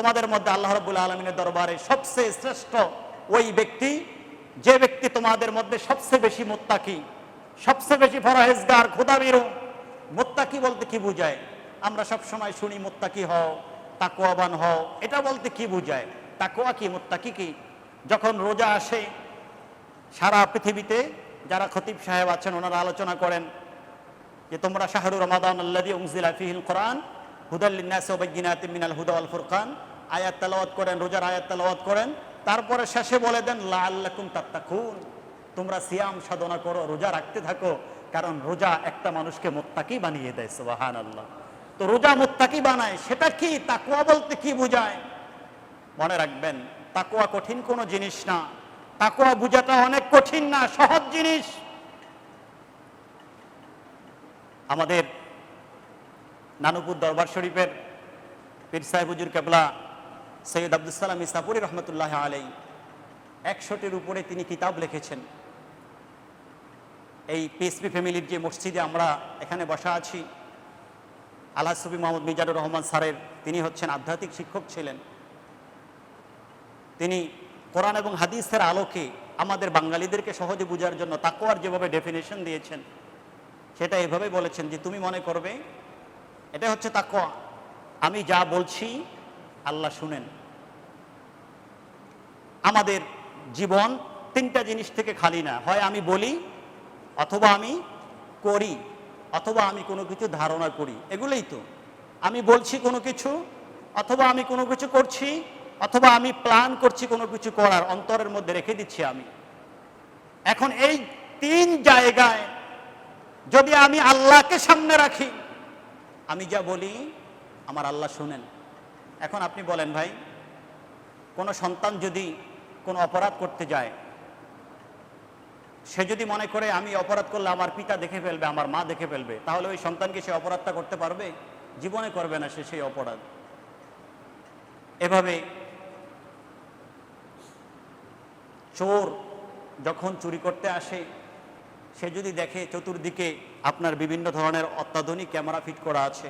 তোমাদের মধ্যে আল্লাহ রবুল আলমিনের দরবারে সবচেয়ে শ্রেষ্ঠ ওই ব্যক্তি, যে ব্যক্তি তোমাদের মধ্যে সবচেয়ে বেশি মোত্তাকি, সবচেয়ে বেশি ফরাহেজগার খোদাবিরু। মোত্তাকি বলতে কি বুঝায়? আমরা সব সময় শুনি, মোত্তাকি হও তাকুয়াবান হও। এটা বলতে কি বুঝায়? তাকুয়া কি, মোত্তাকি কি? যখন রোজা আসে, সারা পৃথিবীতে যারা খতিব সাহেব আছেন, ওনারা আলোচনা করেন যে তোমরা শাহরু রমাদান আল্লাহ উমজিলা ফিহিল কোরআন হুদাল্লিনাস মিনাল হুদা ওয়াল ফুরকান। আয়াত তেলাওয়াত করেন, রোজার আয়াত তেলাওয়াত করেন, তারপরে শেষে বলে দেন, লাআল্লাকুম তাত্তাকুন। তোমরা সিয়াম সাধনা করো, রোজা রাখতে থাকো, কারণ রোজা একটা মানুষকে মোত্তাকি বানিয়ে দেয়, সুবহানাল্লাহ। তো রোজা মোত্তাকি বানায়, সেটা কি? তাকুয়া বলতে কি বোঝায়? মনে রাখবেন তাকুয়া কঠিন কোনো জিনিস না। তাকুয়া বুঝাটা অনেক কঠিন না, সহজ জিনিস। আমাদের নানুপুর দরবার শরীফের পীর সাহেব হুজুর কেবলা সৈয়দ আব্দুল সালাম ইসাপুরি রহমতুল্লাহ আলাই একশোটির উপরে তিনি কিতাব লিখেছেন। এই পিএসপি ফ্যামিলির যে মসজিদে আমরা এখানে বসা আছি আল্লাহ সুবি মোহাম্মদ মিজানুর রহমান স্যারের, তিনি হচ্ছেন আধ্যাত্মিক শিক্ষক ছিলেন। তিনি কোরআন এবং হাদিসের আলোকে আমাদের বাঙালিদেরকে সহজে বোঝার জন্য তাকোয়ার যেভাবে ডেফিনেশন দিয়েছেন, সেটা এভাবে বলেছেন যে, তুমি মনে করবে, এটা হচ্ছে তাকোয়া আমি যা বলছি আল্লাহ শুনেন। আমাদের জীবন তিনটা জিনিস থেকে খালি না। হয় আমি বলি, অথবা আমি করি, অথবা আমি কোনো কিছু ধারণা করি। এগুলোই তো। আমি বলছি কোনো কিছু, অথবা আমি কোনো কিছু করছি, অথবা আমি প্ল্যান করছি কোনো কিছু করার, অন্তরের মধ্যে রেখে দিচ্ছি আমি। এখন এই তিন জায়গায় যদি আমি আল্লাহকে সামনে রাখি, আমি যা বলি, আমার আল্লাহ শুনেন। এখন আপনি বলেন ভাই, কোনো সন্তান যদি কোনো অপরাধ করতে যায়, সে যদি মনে করে আমি অপরাধ করলে আমার পিতা দেখে ফেলবে, আমার মা দেখে ফেলবে, তাহলে ওই সন্তানকে সে অপরাধটা করতে পারবে? জীবনে করবে না সে সেই অপরাধ। এভাবে চোর যখন চুরি করতে আসে, সে যদি দেখে চতুর্দিকে আপনার বিভিন্ন ধরনের অত্যাধুনিক ক্যামেরা ফিট করা আছে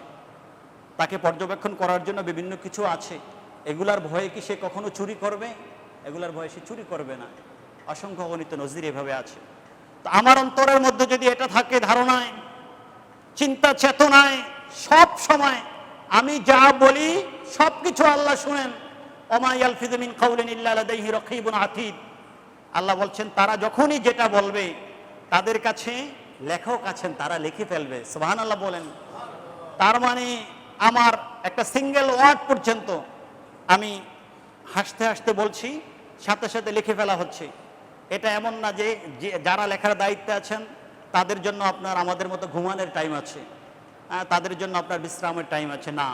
তাকে পর্যবেক্ষণ করার জন্য বিভিন্ন কিছু আছে। এগুলার ভয়ে কি সে কখনো চুরি করবে? এগুলার ভয়ে সে চুরি করবে না। অসংখ্য গণিত নজির এভাবে আছে। তো আমার অন্তরের মধ্যে যদি এটা থাকে ধারণায়, চিন্তা চেতনায়, সব সময় আমি যা বলি সব কিছু আল্লাহ শুনেন। আতিদ। আল্লাহ বলছেন, তারা যখনই যেটা বলবে, তাদের কাছে লেখক আছেন, তারা লিখে ফেলবে। সোহান আল্লাহ বলেন। তার মানে আমার একটা সিঙ্গেল ওয়ার্ড পর্যন্ত আমি হাসতে হাসতে বলছি সাথে সাথে লিখে ফেলা হচ্ছে। এটা এমন না যে যারা লেখার দায়িত্বে আছেন তাদের জন্য আপনার আমাদের মতো ঘুমানোর টাইম আছে। হ্যাঁ, তাদের জন্য আপনার বিশ্রামের টাইম আছে। না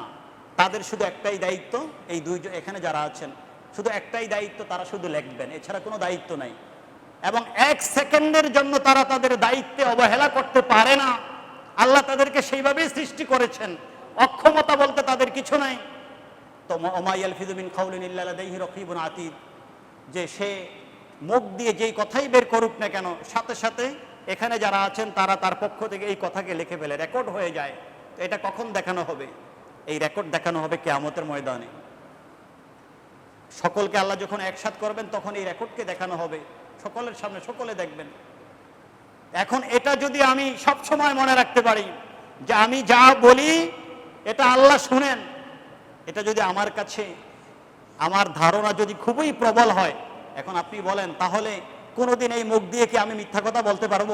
তাদের শুধু একটাই দায়িত্ব এই দুইজন এখানে যারা আছেন শুধু একটাই দায়িত্ব তারা শুধু লিখবেন। এছাড়া কোনো দায়িত্ব নাই। এবং এক সেকেন্ডের জন্য তারা তাদের দায়িত্বে অবহেলা করতে পারে না। আল্লাহ তাদেরকে সেইভাবেই সৃষ্টি করেছেন। অক্ষমতা বলতে তাদের কিছু নাই। তো ওমাইয়াল ফিদুবিন খাউলিন ইল্লাহি রকিবুন আতিদ। যে সে মুখ দিয়ে যেই কথাই বের করুক না কেন, সাথে সাথে এখানে যারা আছেন, তারা তার পক্ষ থেকে এই কথাকে লিখে ফেলে। রেকর্ড হয়ে যায়। তো এটা কখন দেখানো হবে? এই রেকর্ড দেখানো হবে কেয়ামতের ময়দানে। সকলকে আল্লাহ যখন একসাথ করবেন, তখন এই রেকর্ডকে দেখানো হবে। সকলের সামনে সকলে দেখবেন। এখন এটা যদি আমি সব সময় মনে রাখতে পারি, যে আমি যা বলি এটা আল্লাহ শুনেন। এটা যদি আমার কাছে, আমার ধারণা যদি খুবই প্রবল হয়, এখন আপনি বলেন, তাহলে কোনোদিন এই মুখ দিয়ে কি আমি মিথ্যা কথা বলতে পারব?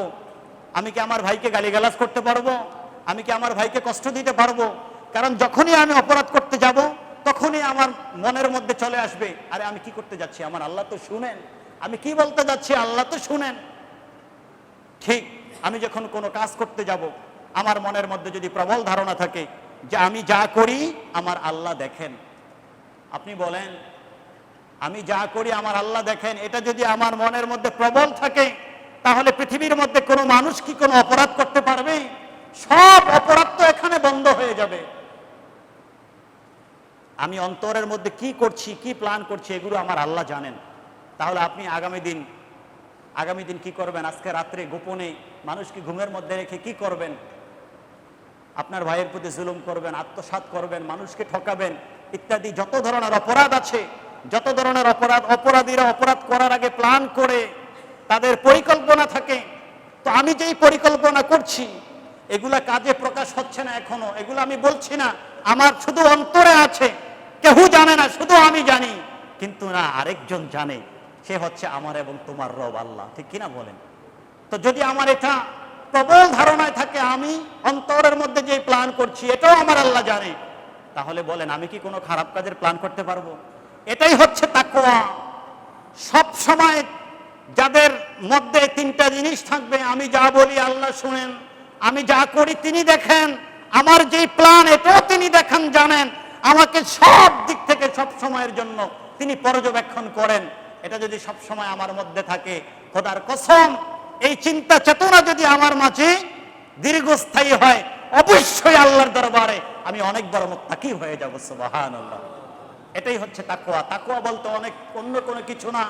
আমি কি আমার ভাইকে গালিগালাজ করতে পারব? আমি কি আমার ভাইকে কষ্ট দিতে পারব? কারণ যখনই আমি অপরাধ করতে যাব, তখনই আমার মনের মধ্যে চলে আসবে, আরে আমি কি করতে যাচ্ছি? আমার আল্লাহ তো শুনেন। আমি কি বলতে যাচ্ছি? আল্লাহ তো শুনেন। ঠিক, আমি যখন কোনো কাজ করতে যাব, আমার মনের মধ্যে যদি প্রবল ধারণা থাকে যে আমি যা করি, আমার আল্লাহ দেখেন। আপনি বলেন, আমি যা করি, আমার আল্লাহ দেখেন। এটা যদি আমার মনের মধ্যে প্রবল থাকে, তাহলে পৃথিবীর মধ্যে কোনো মানুষ কি কোনো অপরাধ করতে পারবে? সব অপরাধ তো এখানে বন্ধ হয়ে যাবে। আমি অন্তরের মধ্যে কি করছি, কি প্ল্যান করছি, এগুলো আমার আল্লাহ জানেন। তাহলে আপনি আগামী দিন আগামী দিন কি করবেন? আজকে রাত্রে গোপনে মানুষকে ঘুমের মধ্যে রেখে কি করবেন? আপনার ভাইয়ের প্রতি জুলুম করবেন, আত্মসাৎ করবেন, মানুষকে ঠকাবেন, ইত্যাদি যত ধরনের অপরাধ আছে, যত ধরনের অপরাধ, অপরাধীরা অপরাধ করার আগে প্ল্যান করে তাদের পরিকল্পনা থাকে। তো আমি যেই পরিকল্পনা করছি, এগুলা কাজে প্রকাশ হচ্ছে না এখনও। এগুলো আমি বলছি না, আমার শুধু অন্তরে আছে। কেউ জানে না, শুধু আমি জানি। কিন্তু না, আরেকজন জানে, সে হচ্ছে আমার এবং তোমার রব আল্লাহ। ঠিক কিনা বলেন? তো যদি আমার এটা প্রবল ধারণায় থাকে, আমি অন্তরের মধ্যে যে প্ল্যান করছি, এটাও আমার আল্লাহ জানে। তাহলে বলেন, আমি কি কোনো খারাপ কাজের প্ল্যান করতে পারব? এটাই হচ্ছে তাকোয়া সব সময় যাদের মধ্যে তিনটা জিনিস থাকবে, আমি যা বলি আল্লাহ শুনেন, আমি যা করি তিনি দেখেন, আমার যে প্ল্যান এটাও তিনি দেখেন, জানেন। আমাকে সব দিক থেকে সব সময়ের জন্য তিনি পর্যবেক্ষণ করেন। এটা যদি সব সময় আমার মধ্যে থাকে, খোদার কসম এই চিন্তা চেতনা যদি আমার মাঝে দীর্ঘস্থায়ী হয়, অবশ্যই আল্লাহর দরবারে আমি অনেক বড় মুক্তাকি হয়ে যাব সুবাহান আল্লাহ এটাই হচ্ছে তাকোয়া তাকোয়া বলতে অনেক অন্য কোনো কিছু না।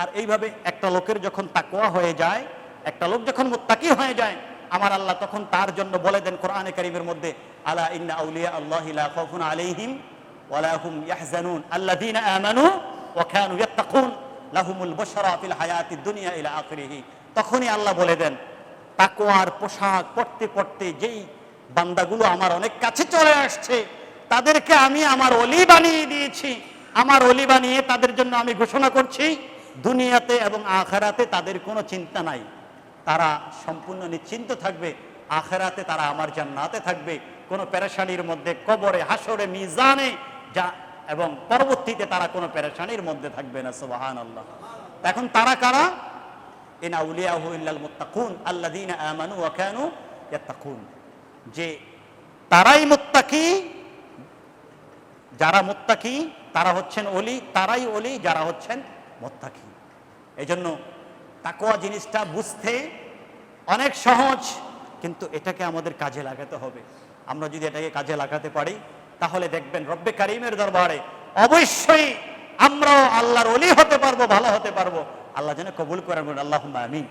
আর এইভাবে একটা লোকের যখন তাকোয়া হয়ে যায়, একটা লোক যখন মুত্তাকি হয়ে যায়, আমার আল্লাহ তখন তার জন্য বলে দেন কোরআনে কারিমের মধ্যে, আলা ইন্না আউলিয়া আল্লাহ লা খাউফুন আলাইহিম ওয়ালা হুম ইয়াহজানুন। আল্লাযীনা আমানু ওয়া কানু ইয়াত্তাকুন। লাহুমুল বুশরা ফিল হায়াতিদ দুনিয়া ইলা আখিরিহি। তখনই আল্লাহ বলে দেন তাকোয়ার পোশাক পড়তে পড়তে যেই বান্দাগুলো আমার অনেক কাছে চলে আসছে, তাদেরকে আমি আমার অলি বানিয়ে দিয়েছি। আমার অলি বানিয়ে তাদের জন্য আমি ঘোষণা করছি, দুনিয়াতে এবং আখেরাতে তাদের কোনো চিন্তা নাই। তারা সম্পূর্ণ নিশ্চিন্ত থাকবে, আখেরাতে তারা আমার জান্নাতে থাকবে। কোনো পেরেশানির মধ্যে, কবরে হাসরে মিজানে যা এবং পরবর্তীতে তারা কোনো পেরেশানির মধ্যে থাকবে না সুবাহান আল্লাহ এখন তারা কারা? ইন আউলিয়াহু ইল্লাল মুত্তাকুন আল্লাযীনা আমানু ওয়া কানু ইয়াত্তাকুন যে তারাই মুত্তাকি, যারা মুত্তাকি, তারা হচ্ছেন অলি তারাই অলি যারা হচ্ছেন মুত্তাকি। এই জন্য তাকোয়া জিনিসটা বুঝতে অনেক সহজ, কিন্তু এটাকে আমাদের কাজে লাগাতে হবে। আমরা যদি এটাকে কাজে লাগাতে পারি, তাহলে দেখবেন রব্বে কারিমের দরবারে অবশ্যই আমরাও আল্লাহর অলি হতে পারব, ভালো হতে পারব। আল্লাহ যেন কবুল করেন আল্লাহ আমিন।